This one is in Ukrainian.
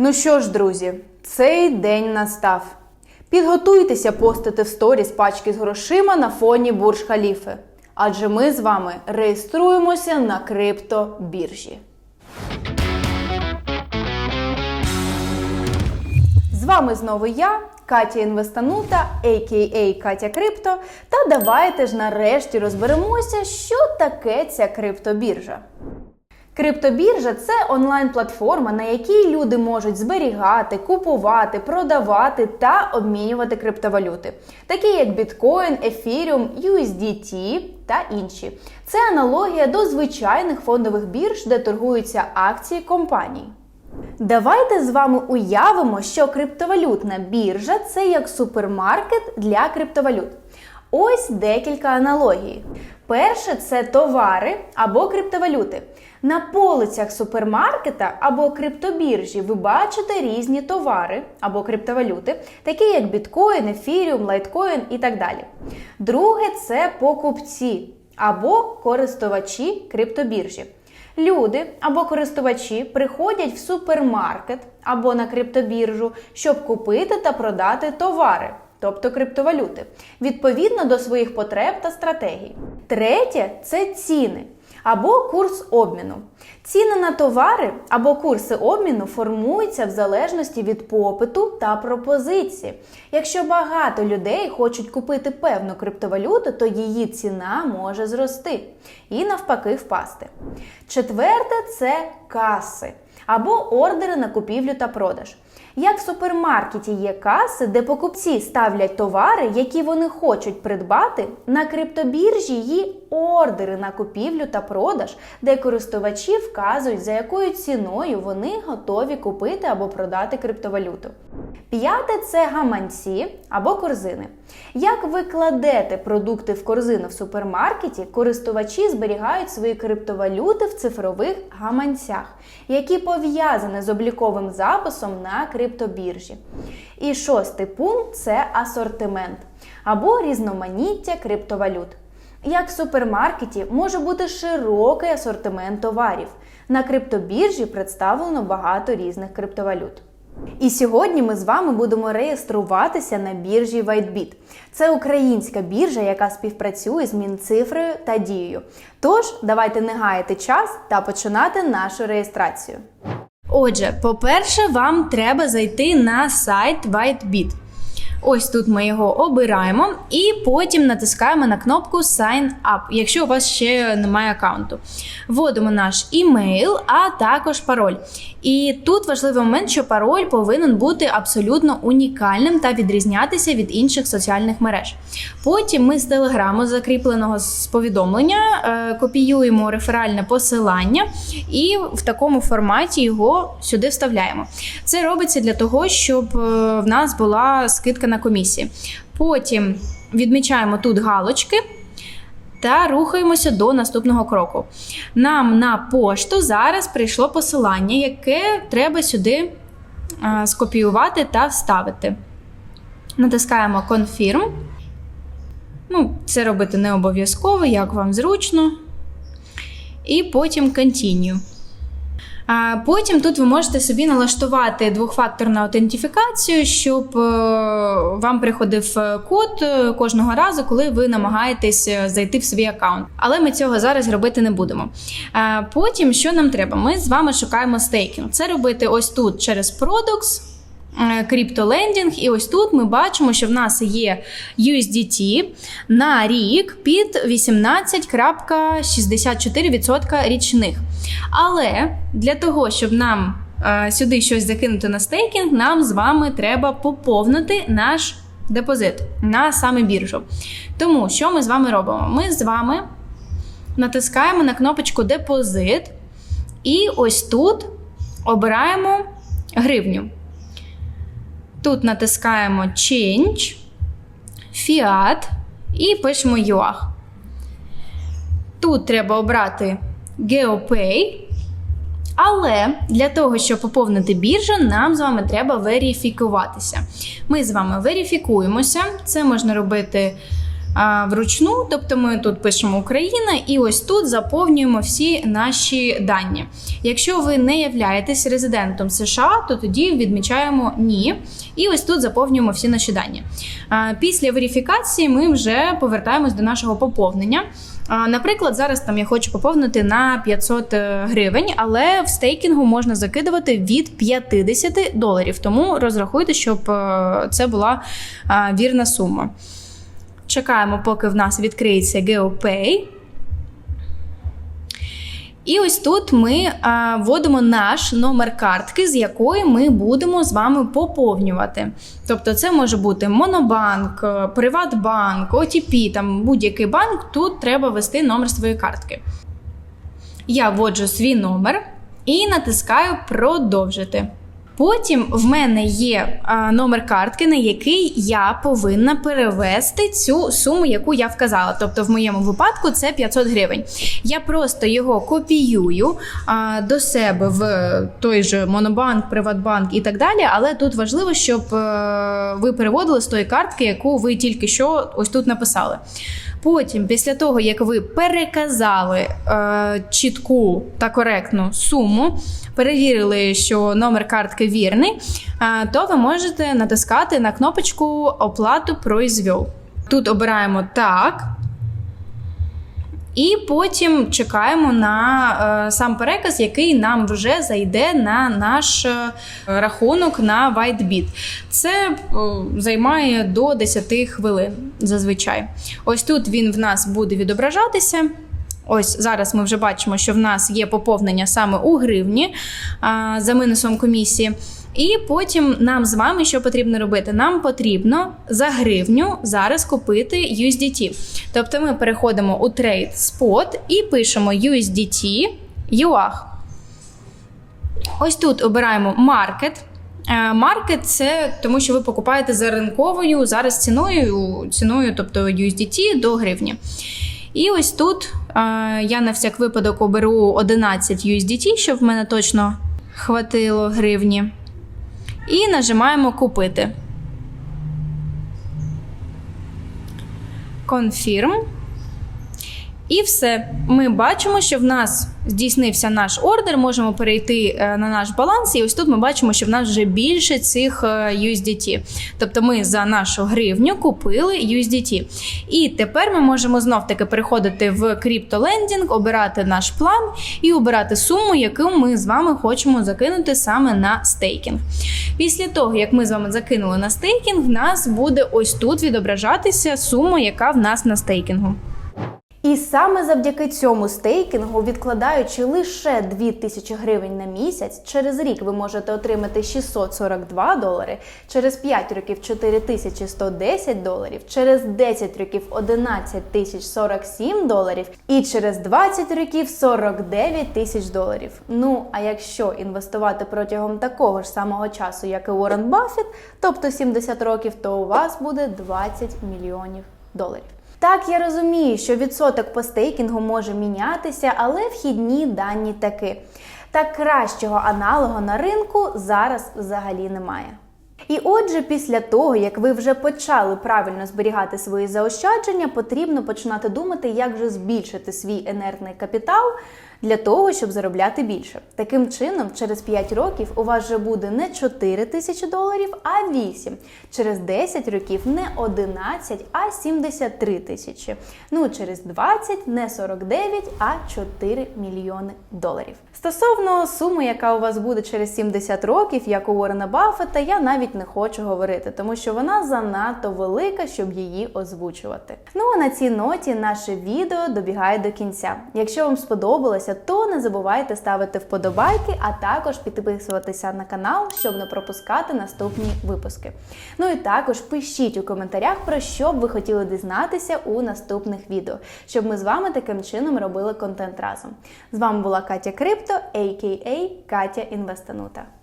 Ну що ж, друзі, цей день настав. Підготуйтеся постити в сторіс пачки з грошима на фоні бурж халіфи. Адже ми з вами реєструємося на криптобіржі. З вами знову я, Катя Інвестанута, а.к.а. Катя Крипто. Та давайте ж нарешті розберемося, що таке ця криптобіржа. Криптобіржа це онлайн-платформа, на якій люди можуть зберігати, купувати, продавати та обмінювати криптовалюти, такі як біткоін, ефіріум, USDT та інші. Це аналогія до звичайних фондових бірж, де торгуються акції компаній. Давайте з вами уявимо, що криптовалютна біржа це як супермаркет для криптовалют. Ось декілька аналогій. Перше це товари або криптовалюти. На полицях супермаркета або криптобіржі ви бачите різні товари або криптовалюти, такі як біткоін, ефіріум, лайткоін і так далі. Друге це покупці або користувачі криптобіржі. Люди або користувачі приходять в супермаркет або на криптобіржу, щоб купити та продати товари, тобто криптовалюти, відповідно до своїх потреб та стратегій. Третє це ціни або курс обміну. Ціни на товари або курси обміну формуються в залежності від попиту та пропозиції. Якщо багато людей хочуть купити певну криптовалюту, то її ціна може зрости і навпаки впасти. Четверте це каси або ордери на купівлю та продаж. Як в супермаркеті є каси, де покупці ставлять товари, які вони хочуть придбати, на криптобіржі є ордери на купівлю та продаж, де користувачі вказують, за якою ціною вони готові купити або продати криптовалюту. П'яте це гаманці або корзини. Як ви кладете продукти в корзину в супермаркеті, користувачі зберігають свої криптовалюти в цифрових гаманцях, які пов'язані з обліковим записом на криптобіржі. І шостий пункт це асортимент або різноманіття криптовалют. Як в супермаркеті може бути широкий асортимент товарів. На криптобіржі представлено багато різних криптовалют. І сьогодні ми з вами будемо реєструватися на біржі WhiteBit. Це українська біржа, яка співпрацює з Мінцифрою та Дією. Тож, давайте не гаяти час та починати нашу реєстрацію. Отже, по-перше, вам треба зайти на сайт WhiteBit. Ось тут ми його обираємо і потім натискаємо на кнопку Sign Up, якщо у вас ще немає аккаунту. Вводимо наш імейл, а також пароль. І тут важливий момент, що пароль повинен бути абсолютно унікальним та відрізнятися від інших соціальних мереж. Потім ми з телеграму, закріпленого з повідомлення, е, копіюємо реферальне посилання і в такому форматі його сюди вставляємо. Це робиться для того, щоб е, в нас була скидка на комісії. Потім відмічаємо тут галочки. Та рухаємося до наступного кроку. Нам на пошту зараз прийшло посилання, яке треба сюди скопіювати та вставити. Натискаємо Confirm. Ну, Це робити не обов'язково, як вам зручно. І потім Continue. Потім тут ви можете собі налаштувати двохфакторну аутентифікацію, щоб е, вам приходив е, код е, кожного разу, коли ви намагаєтесь зайти в свій аккаунт. Але ми цього зараз робити не будемо. Потім, що нам треба? Ми з вами шукаємо стейкінг. Це робити ось тут через Products. Криптолендінг, і ось тут ми бачимо, що в нас є USDT на рік під 18,64% річних. Але для того, щоб нам е, сюди щось закинути на стейкінг, нам з вами треба поповнити наш депозит на саме біржу. Тому що ми з вами робимо? Ми з вами натискаємо на кнопочку Депозит, і ось тут обираємо гривню. Тут натискаємо Change, Fiat і пишемо UAH. Тут треба обрати GeoPay. Але для того, щоб поповнити біржу, нам з вами треба верифікуватися. Ми з вами верифікуємося. Це можна робити вручну, тобто ми тут пишемо Україна, і ось тут заповнюємо всі наші дані. Якщо ви не являєтесь резидентом США, то тоді відмічаємо ні. І ось тут заповнюємо всі наші дані. Після верифікації ми вже повертаємось до нашого поповнення. Наприклад, зараз там я хочу поповнити на 500 гривень, але в стейкінгу можна закидувати від 50 доларів. Тому розрахуйте, щоб е, це була вірна сума. Чекаємо, поки в нас відкриється GeoPay. І ось тут ми а, вводимо наш номер картки, з якої ми будемо з вами поповнювати. Тобто, це може бути Монобанк, е, Приватбанк, OTP, там будь-який банк. Тут треба ввести номер своєї картки. Я вводжу свій номер і натискаю продовжити. Потім в мене є номер картки, на який я повинна перевести цю суму, яку я вказала. Тобто, в моєму випадку це 500 гривень. Я просто його копіюю до себе в той же Монобанк, Приватбанк і так далі. Але тут важливо, щоб е, ви переводили з тої картки, яку ви тільки що ось тут написали. Потім, після того, як ви переказали е, чітку та коректну суму, перевірили, що номер картки вірний, е, то ви можете натискати на кнопочку Оплату произвел. Тут обираємо так. І потім чекаємо на е, сам переказ, який нам вже зайде на наш е, рахунок на WhiteBit. Це е, займає до 10 хвилин зазвичай. Ось тут він в нас буде відображатися. Ось зараз ми вже бачимо, що в нас є поповнення саме у гривні а, за минусом комісії. І потім нам з вами що потрібно робити? Нам потрібно за гривню зараз купити USDT. Тобто ми переходимо у Trade Spot і пишемо USDT UAH. Ось тут обираємо Market. Е, Маркет це тому, що ви покупаєте за ринковою зараз ціною, ціною, тобто USDT до гривні. І ось тут е, я на всяк випадок оберу 11 USDT, щоб в мене точно хватило гривні. І нажимаємо купити. Confirm. І все. Ми бачимо, що в нас здійснився наш ордер. Можемо перейти е, на наш баланс, і ось тут ми бачимо, що в нас вже більше цих е, USDT. Тобто ми за нашу гривню купили USDT. І тепер ми можемо знов-таки переходити в CryptoLending, обирати наш план і обирати суму, яку ми з вами хочемо закинути саме на стейкінг. Після того, як ми з вами закинули на стейкінг, в нас буде ось тут відображатися сума, яка в нас на стейкінгу. І саме завдяки цьому стейкінгу, відкладаючи лише 2000 гривень на місяць, через рік ви можете отримати 642 долари, через 5 років 4110 доларів, через 10 років 11 тисяч 47 доларів і через 20 років 49 тисяч доларів. Ну а якщо інвестувати протягом такого ж самого часу, як і Уоррен Баффет, тобто 70 років, то у вас буде 20 мільйонів доларів. Так, я розумію, що відсоток по стейкінгу може мінятися, але вхідні дані таки. Та кращого аналогу на ринку зараз взагалі немає. І отже, після того, як ви вже почали правильно зберігати свої заощадження, потрібно починати думати, як же збільшити свій енергний капітал для того, щоб заробляти більше. Таким чином, через 5 років у вас вже буде не 4 тисячі доларів, а 8. Через 10 років не 11, а 73 тисячі. Ну, через 20 не 49, а 4 мільйони доларів. Стосовно суми, яка у вас буде через 70 років, як у Уоррена Баффета, я навіть не хочу говорити, тому що вона занадто велика, щоб її озвучувати. Ну а на цій ноті наше відео добігає до кінця. Якщо вам сподобалося, то не забувайте ставити вподобайки, а також підписуватися на канал, щоб не пропускати наступні випуски. Ну і також пишіть у коментарях, про що б ви хотіли дізнатися у наступних відео, щоб ми з вами таким чином робили контент разом. З вами була Катя Крипто, а.к.а. Катя Інвестанута.